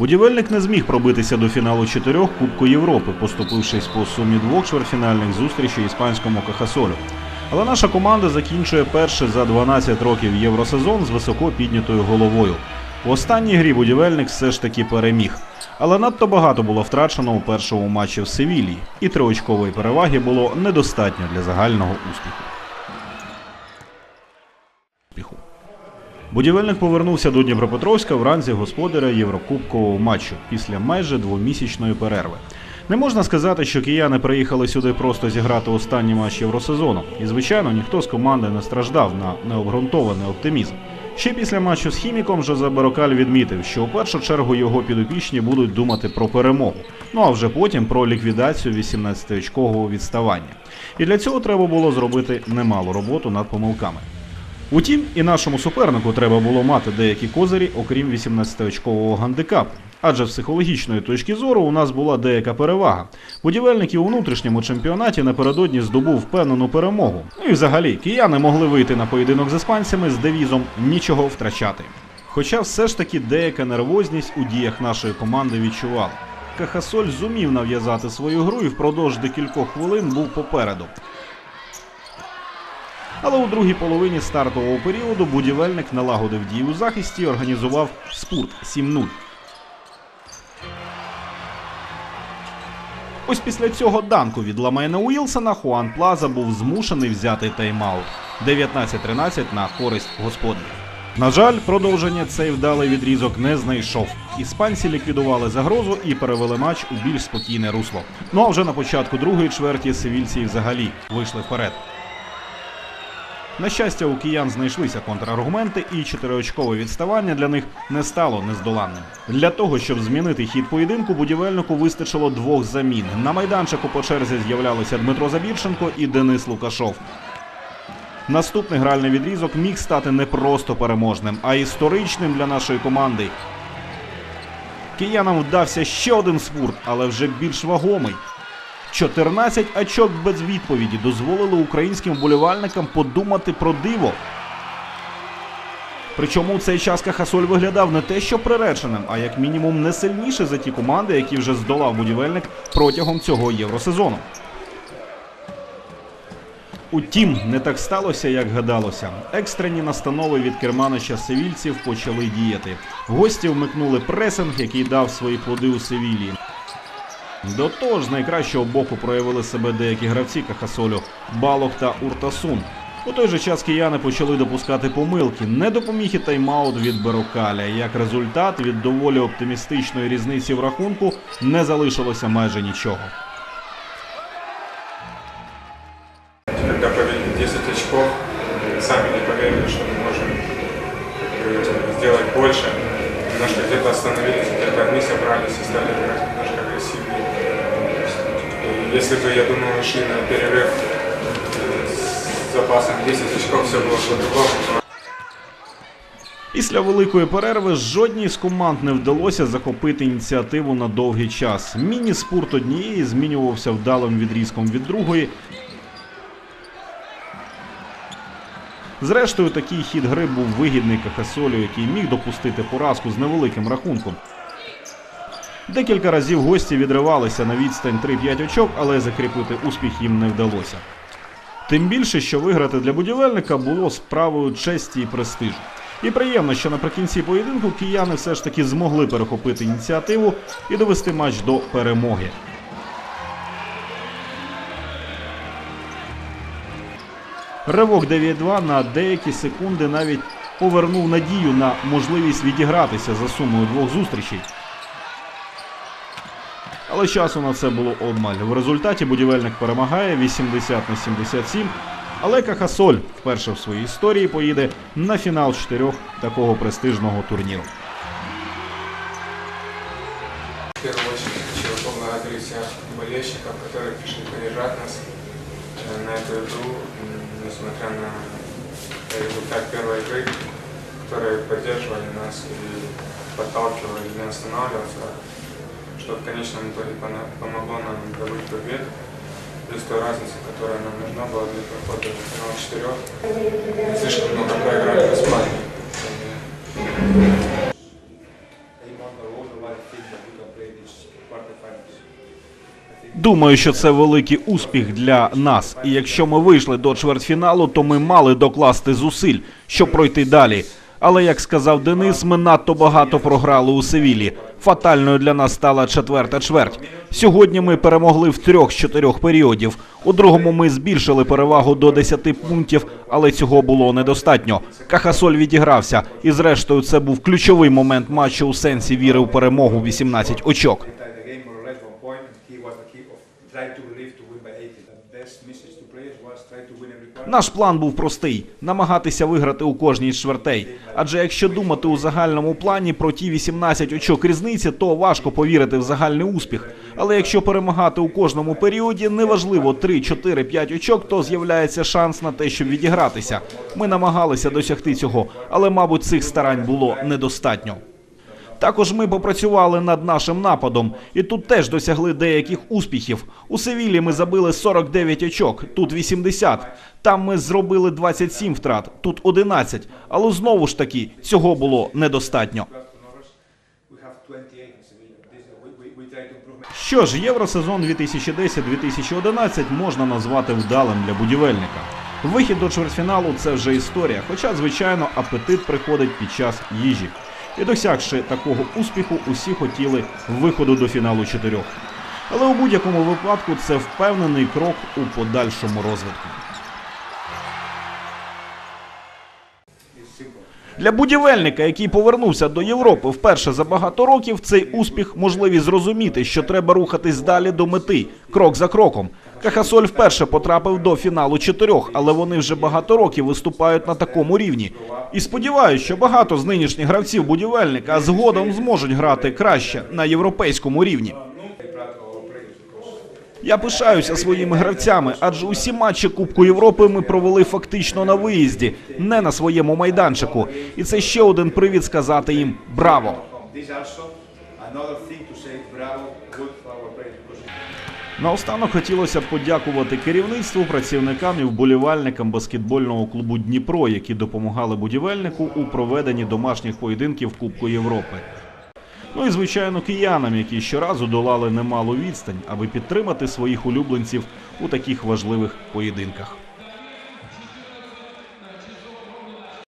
Будівельник не зміг пробитися до фіналу чотирьох Кубку Європи, поступившись по сумі двох чвертьфінальних зустрічей іспанському Кахасолю. Але наша команда закінчує перший за 12 років євросезон з високо піднятою головою. У останній грі будівельник все ж таки переміг. Але надто багато було втрачено у першому матчі в Севілії, і триочкової переваги було недостатньо для загального успіху. Будівельник повернувся до Дніпропетровська вранці господаря Єврокубкового матчу після майже двомісячної перерви. Не можна сказати, що кияни приїхали сюди просто зіграти останній матч євросезону. І, звичайно, ніхто з команди не страждав на необґрунтований оптимізм. Ще після матчу з хіміком Жозе Барокаль відмітив, що у першу чергу його підопічні будуть думати про перемогу, ну а вже потім про ліквідацію 18-очкового відставання. І для цього треба було зробити немалу роботу над помилками. Утім, і нашому супернику треба було мати деякі козирі, окрім 18-очкового гандикапу. Адже з психологічної точки зору у нас була деяка перевага. Будівельник і у внутрішньому чемпіонаті напередодні здобув впевнену перемогу. Ну і взагалі, кияни могли вийти на поєдинок з іспанцями з девізом нічого втрачати. Хоча все ж таки деяка нервозність у діях нашої команди відчувала. Кахасоль зумів нав'язати свою гру і впродовж декількох хвилин був попереду. Але у другій половині стартового періоду будівельник налагодив дії у захисті і організував спурт 7-0. Ось після цього данку від Ламена Уілсона Хуан Плаза був змушений взяти тайм-аут 19-13 на користь господарів. На жаль, продовження цей вдалий відрізок не знайшов. Іспанці ліквідували загрозу і перевели матч у більш спокійне русло. Ну а вже на початку другої чверті севільці взагалі вийшли вперед. На щастя, у киян знайшлися контраргументи, і чотириочкове відставання для них не стало нездоланним. Для того, щоб змінити хід поєдинку, будівельнику вистачило двох замін. На майданчику по черзі з'являлися Дмитро Забірченко і Денис Лукашов. Наступний гральний відрізок міг стати не просто переможним, а історичним для нашої команди. Киянам вдався ще один спурт, але вже більш вагомий. 14 очок без відповіді дозволили українським вболівальникам подумати про диво. Причому у цей час Кахасоль виглядав не те, що приреченим, а як мінімум не сильніше за ті команди, які вже здолав будівельник протягом цього євросезону. Утім, не так сталося, як гадалося. Екстрені настанови від керманича севільців почали діяти. Гості вмикнули пресинг, який дав свої плоди у Севілії. До того ж, з найкращого боку проявили себе деякі гравці Кахасолю Балок та Уртасун. У той же час кияни почали допускати помилки. Не допоміг і тайм-аут від Берокаля. Як результат, від доволі оптимістичної різниці в рахунку не залишилося майже нічого. Когда повели 10 очков, мы сами не поверили, что мы можем э, сделать больше. Немножко где-то остановились, где-то они собрались и стали играть немножко агрессивнее. И если бы, я думаю, шли на перерыв э, с запасом 10 очков, все было по-другому. Після великої перерви жодній з команд не вдалося захопити ініціативу на довгий час. Міні-спурт однієї змінювався вдалим відрізком від другої. Зрештою, такий хід гри був вигідний Кахасолю, який міг допустити поразку з невеликим рахунком. Декілька разів гості відривалися на відстань 3-5 очок, але закріпити успіх їм не вдалося. Тим більше, що виграти для будівельника було справою честі і престижу. І приємно, що наприкінці поєдинку кияни все ж таки змогли перехопити ініціативу і довести матч до перемоги. Ривок 9-2 на деякі секунди навіть повернув надію на можливість відігратися за сумою двох зустрічей. Але часу на це було обмаль. В результаті будівельник перемагає 80 на 77. Але Кахасоль вперше в своїй історії поїде на фінал чотирьох такого престижного турніру. В первую очередь хочу поблагодарить всех болельщиков, которые пришли поддержать нас э, на эту игру, м, несмотря на результат первой игры, которые поддерживали нас и подталкивали не останавливаться, что в конечном итоге помогло нам добыть победу плюс той разницы, которая нам нужна была для прохода в финал четырех. Не слишком много проиграли в Испании. Думаю, що це великий успіх для нас. І якщо ми вийшли до чвертьфіналу, то ми мали докласти зусиль, щоб пройти далі. Але як сказав Денис, ми надто багато програли у Севілі. Фатальною для нас стала четверта чверть. Сьогодні ми перемогли в трьох з чотирьох періодів. У другому ми збільшили перевагу до 10 пунктів, але цього було недостатньо. Кахасоль відігрався, і зрештою це був ключовий момент матчу у сенсі віри у перемогу 18 очок. Наш план був простий: намагатися виграти у кожній з чвертей. Адже якщо думати у загальному плані про ті 18 очок різниці, то важко повірити в загальний успіх. Але якщо перемагати у кожному періоді, неважливо 3, 4, 5 очок, то з'являється шанс на те, щоб відігратися. Ми намагалися досягти цього, але, мабуть, цих старань було недостатньо. Також ми попрацювали над нашим нападом, і тут теж досягли деяких успіхів. У Севілі ми забили 49 очок, тут 80. Там ми зробили 27 втрат, тут 11. Але знову ж таки цього було недостатньо. Plus turnovers, we have 28 in Sevilla. This, we, we, we try to improve. Що ж, євросезон 2010-2011 можна назвати вдалим для будівельника. Вихід до чвертьфіналу це вже історія, хоча, звичайно, апетит приходить під час їжі. І досягши такого успіху, усі хотіли виходу до фіналу чотирьох. Але у будь-якому випадку це впевнений крок у подальшому розвитку. Для будівельника, який повернувся до Європи вперше за багато років, цей успіх можливість зрозуміти, що треба рухатись далі до мети, крок за кроком. Кахасоль вперше потрапив до фіналу чотирьох, але вони вже багато років виступають на такому рівні. І сподіваюся, що багато з нинішніх гравців будівельника згодом зможуть грати краще на європейському рівні. Я пишаюся своїми гравцями, адже усі матчі Кубку Європи ми провели фактично на виїзді, не на своєму майданчику. І це ще один привід сказати їм браво. Наостанок хотілося б подякувати керівництву, працівникам і вболівальникам баскетбольного клубу Дніпро, які допомагали будівельнику у проведенні домашніх поєдинків Кубку Європи. Ну і звичайно киянам, які щоразу долали немалу відстань, аби підтримати своїх улюбленців у таких важливих поєдинках.